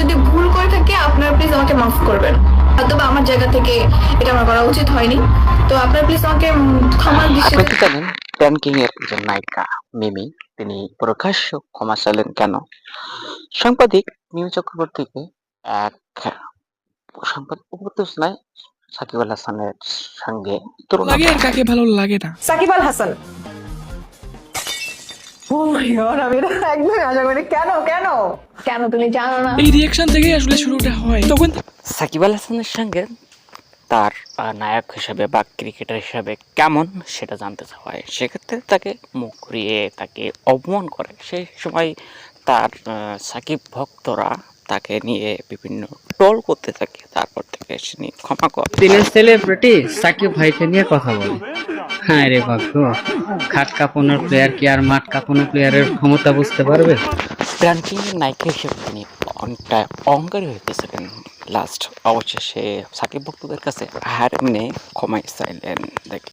যদি ভুল করে থাকি আপনারা প্লিজ আমাকে মাফ করবেন। হয়তো বা আমার জায়গা থেকে এটা আমার করা উচিত হয়নি। তো আপনারা প্লিজ আমাকে ক্ষমা দৃষ্টি জানেন প্যানকিং এর যে নায়িকা মিমি তিনি প্রকাশ্য ক্ষমা চাইলেন কেন? সাংবাদিক মিমি চক্রবর্তীকে এক সাংবাদিক উপদেশনায় সাকিব আল হাসানের সঙ্গে লাগে আর কাকে ভালো লাগে না। Shakib Al Hasan. Oh my god আমি এটা একদমই আশা করি কেন কেন? কেন তুমি জানো না? এই রিয়াকশন থেকে আসলে শুরুটা হয়। তখন সাকিব আল হাসানের সঙ্গে তার নায়ক হিসাবে বা ক্রিকেটার হিসাবে কেমন সেটা জানতে চাওয়া হয়। সেক্ষেত্রে তাকে মুখ ঘুরিয়ে তাকে অপমান করে। সেই সময় তার সাকিব ভক্তরা তাকে নিয়ে বিভিন্ন ট্রল করতে থাকে। তারপর থেকে তিনি ক্ষমা করে। সেলিব্রিটি সাকিব ভাইকে নিয়ে কথা বলে। হ্যাঁ রে ভাগ্য খাট কাঁপানোর প্লেয়ার কি আর মাঠ কাঁপানো প্লেয়ারের ক্ষমতা বুঝতে পারবে? প্রান্তিক নায়িকা হিসেবে তিনি অনেকটা অহংকারী হয়ে গেছিলেন লাস্ট অবশেষে সাকিব ভক্তদের কাছে হার মেনে ক্ষমাই চাইলেন দেখি।